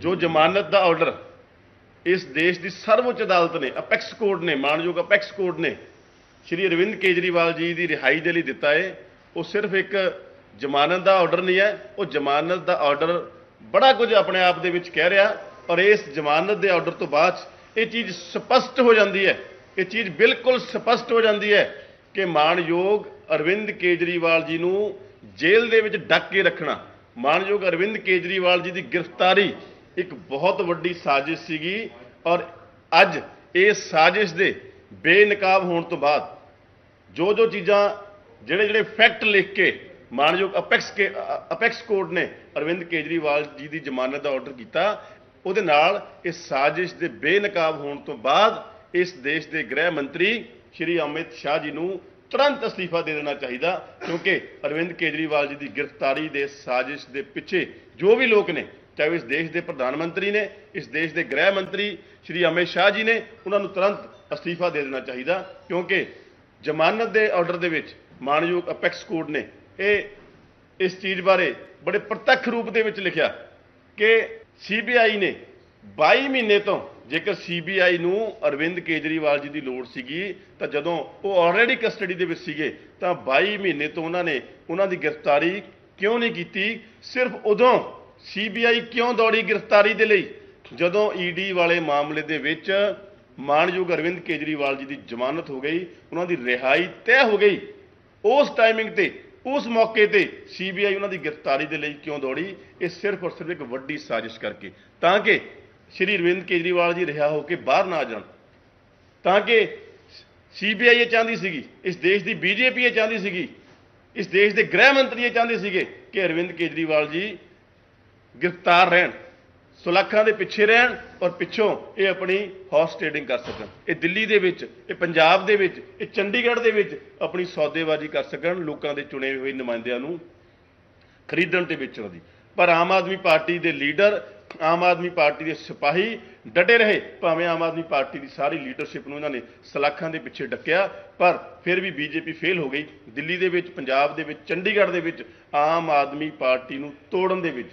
ਜੋ ਜ਼ਮਾਨਤ ਦਾ ਆਰਡਰ ਇਸ ਦੇਸ਼ ਦੀ ਸਰਵਉੱਚ ਅਦਾਲਤ ਨੇ, ਅਪੈਕਸ ਕੋਰਟ ਨੇ, ਮਾਨਯੋਗ ਅਪੈਕਸ ਕੋਰਟ ਨੇ ਸ਼੍ਰੀ ਅਰਵਿੰਦ ਕੇਜਰੀਵਾਲ ਜੀ ਦੀ ਰਿਹਾਈ ਦੇ ਲਈ ਦਿੱਤਾ ਹੈ ਉਹ ਸਿਰਫ ਇੱਕ ਜ਼ਮਾਨਤ ਦਾ ਆਰਡਰ ਨਹੀਂ ਹੈ, ਉਹ ਜ਼ਮਾਨਤ ਦਾ ਆਰਡਰ ਬੜਾ ਕੁਝ ਆਪਣੇ ਆਪ ਦੇ ਵਿੱਚ ਕਹਿ ਰਿਹਾ ਔਰ ਇਸ ਜ਼ਮਾਨਤ ਦੇ ਆਰਡਰ ਤੋਂ ਬਾਅਦ 'ਚ ਇਹ ਚੀਜ਼ ਸਪਸ਼ਟ ਹੋ ਜਾਂਦੀ ਹੈ, ਇਹ ਚੀਜ਼ ਬਿਲਕੁਲ ਸਪਸ਼ਟ ਹੋ ਜਾਂਦੀ ਹੈ ਕਿ ਮਾਨਯੋਗ ਅਰਵਿੰਦ ਕੇਜਰੀਵਾਲ ਜੀ ਨੂੰ ਜੇਲ੍ਹ ਦੇ ਵਿੱਚ ਡੱਕ ਕੇ ਰੱਖਣਾ, ਮਾਨਯੋਗ ਅਰਵਿੰਦ ਕੇਜਰੀਵਾਲ ਜੀ ਦੀ ਗ੍ਰਿਫਤਾਰੀ ਇੱਕ ਬਹੁਤ ਵੱਡੀ ਸਾਜ਼ਿਸ਼ ਸੀਗੀ ਔਰ ਅੱਜ ਇਸ ਸਾਜ਼ਿਸ਼ ਦੇ ਬੇਨਕਾਬ ਹੋਣ ਤੋਂ ਬਾਅਦ ਜੋ ਜੋ ਚੀਜ਼ਾਂ ਜਿਹੜੇ ਜਿਹੜੇ ਫੈਕਟ ਲਿਖ ਕੇ ਮਾਨਯੋਗ ਅਪੈਕਸ ਕੇ ਅਪੈਕਸ ਕੋਰਟ ਨੇ ਅਰਵਿੰਦ ਕੇਜਰੀਵਾਲ ਜੀ ਦੀ ਜ਼ਮਾਨਤ ਦਾ ਆਰਡਰ ਕੀਤਾ, ਉਹਦੇ ਨਾਲ ਇਸ ਸਾਜ਼ਿਸ਼ ਦੇ ਬੇਨਕਾਬ ਹੋਣ ਤੋਂ ਬਾਅਦ ਇਸ ਦੇਸ਼ ਦੇ ਗ੍ਰਹਿ ਮੰਤਰੀ ਸ਼੍ਰੀ ਅਮਿਤ ਸ਼ਾਹ ਜੀ ਨੂੰ ਤੁਰੰਤ ਅਸਤੀਫਾ ਦੇ ਦੇਣਾ ਚਾਹੀਦਾ, ਕਿਉਂਕਿ ਅਰਵਿੰਦ ਕੇਜਰੀਵਾਲ ਜੀ ਦੀ ਗ੍ਰਿਫਤਾਰੀ ਦੇ ਸਾਜ਼ਿਸ਼ ਦੇ ਪਿੱਛੇ ਜੋ ਵੀ ਲੋਕ ਨੇ ਚਾਹੇ ਉਹ ਇਸ ਦੇਸ਼ ਦੇ ਪ੍ਰਧਾਨ ਮੰਤਰੀ ਨੇ, ਇਸ ਦੇਸ਼ ਦੇ ਗ੍ਰਹਿ ਮੰਤਰੀ ਸ਼੍ਰੀ ਅਮਿਤ ਸ਼ਾਹ ਜੀ ਨੇ, ਉਹਨਾਂ ਨੂੰ ਤੁਰੰਤ ਅਸਤੀਫਾ ਦੇ ਦੇਣਾ ਚਾਹੀਦਾ, ਕਿਉਂਕਿ ਜ਼ਮਾਨਤ ਦੇ ਆਰਡਰ ਦੇ ਵਿੱਚ ਮਾਨਯੋਗ ਅਪੈਕਸ ਕੋਰਟ ਨੇ, ਇਹ ਇਸ ਚੀਜ਼ ਬਾਰੇ ਬੜੇ ਪ੍ਰਤੱਖ ਰੂਪ ਦੇ ਵਿੱਚ ਲਿਖਿਆ ਕਿ ਸੀਬੀਆਈ ਨੇ 22 ਮਹੀਨੇ ਤੋਂ ਜੇਕਰ ਸੀਬੀਆਈ ਨੂੰ ਅਰਵਿੰਦ ਕੇਜਰੀਵਾਲ ਜੀ ਦੀ ਲੋੜ ਸੀਗੀ, ਤਾਂ ਜਦੋਂ ਉਹ ਆਲਰੇਡੀ ਕਸਟਡੀ ਦੇ ਵਿੱਚ ਸੀਗੇ, ਤਾਂ 22 ਮਹੀਨੇ ਤੋਂ ਉਹਨਾਂ ਨੇ ਉਹਨਾਂ ਦੀ ਗ੍ਰਿਫਤਾਰੀ ਕਿਉਂ ਨਹੀਂ ਕੀਤੀ? ਸਿਰਫ ਉਦੋਂ ਸੀਬੀਆਈ ਕਿਉਂ ਦੌੜੀ ਗ੍ਰਿਫਤਾਰੀ ਦੇ ਲਈ? ਜਦੋਂ ਈਡੀ ਵਾਲੇ ਮਾਮਲੇ ਦੇ ਵਿੱਚ ਮਾਨਯੋਗ ਅਰਵਿੰਦ ਕੇਜਰੀਵਾਲ ਜੀ ਦੀ ਜ਼ਮਾਨਤ ਹੋ ਗਈ, ਉਹਨਾਂ ਦੀ ਰਿਹਾਈ ਤੈਅ ਹੋ ਗਈ, ਉਸ ਟਾਈਮਿੰਗ ਤੇ, ਉਸ ਮੌਕੇ ਤੇ ਸੀਬੀਆਈ ਉਹਨਾਂ ਦੀ ਗ੍ਰਿਫਤਾਰੀ ਦੇ ਲਈ ਕਿਉਂ ਦੌੜੀ? ਇਹ ਸਿਰਫ ਔਰ ਸਿਰਫ ਇੱਕ ਵੱਡੀ ਸਾਜ਼ਿਸ਼ ਕਰਕੇ। ਤਾਂ ਕਿ ਸ਼੍ਰੀ ਅਰਵਿੰਦ ਕੇਜਰੀਵਾਲ ਜੀ ਰਿਹਾ ਹੋ ਕੇ ਬਾਹਰ ਨਾ ਆ ਜਾਣ। ਤਾਂ ਕਿ ਸੀਬੀਆਈ ਇਹ ਚਾਹੁੰਦੀ ਸੀਗੀ, ਇਸ ਦੇਸ਼ ਦੀ ਬੀਜੇਪੀ ਇਹ ਚਾਹੁੰਦੀ ਸੀਗੀ, ਇਸ ਦੇਸ਼ ਦੇ ਗ੍ਰਹਿ ਮੰਤਰੀ ਇਹ ਚਾਹੁੰਦੇ ਸੀਗੇ ਕਿ ਅਰਵਿੰਦ ਕੇਜਰੀਵਾਲ ਜੀ ਗ੍ਰਿਫਤਾਰ ਰਹਿਣ, ਸੁਲੱਖਾਂ ਦੇ ਪਿੱਛੇ ਰਹਿਣ ਔਰ ਪਿੱਛੋਂ ਇਹ ਆਪਣੀ ਹਾਰਸ ਟ੍ਰੇਡਿੰਗ ਕਰ ਸਕਣ। ਇਹ ਦਿੱਲੀ ਦੇ ਵਿੱਚ, ਇਹ ਪੰਜਾਬ ਦੇ ਵਿੱਚ, ਇਹ ਚੰਡੀਗੜ੍ਹ ਦੇ ਵਿੱਚ ਆਪਣੀ ਸੌਦੇਬਾਜ਼ੀ ਕਰ ਸਕਣ, ਲੋਕਾਂ ਦੇ ਚੁਣੇ ਹੋਏ ਨੁਮਾਇੰਦਿਆਂ ਨੂੰ ਖਰੀਦਣ ਤੇ ਵੇਚਣ ਦੀ। ਪਰ ਆਮ ਆਦਮੀ ਪਾਰਟੀ ਦੇ ਲੀਡਰ, ਆਮ ਆਦਮੀ ਪਾਰਟੀ ਦੇ ਸਿਪਾਹੀ ਡਟੇ ਰਹੇ, ਭਾਵੇਂ ਆਮ ਆਦਮੀ ਪਾਰਟੀ ਦੀ ਸਾਰੀ ਲੀਡਰਸ਼ਿਪ ਨੂੰ ਇਹਨਾਂ ਨੇ ਸਲਾਖਾਂ ਦੇ ਪਿੱਛੇ ਡੱਕਿਆ, ਪਰ ਫਿਰ ਵੀ ਬੀਜੇਪੀ ਫੇਲ ਹੋ ਗਈ। ਦਿੱਲੀ ਦੇ ਵਿੱਚ, ਪੰਜਾਬ ਦੇ ਵਿੱਚ, ਚੰਡੀਗੜ੍ਹ ਦੇ ਵਿੱਚ ਆਮ ਆਦਮੀ ਪਾਰਟੀ ਨੂੰ ਤੋੜਨ ਦੇ ਵਿੱਚ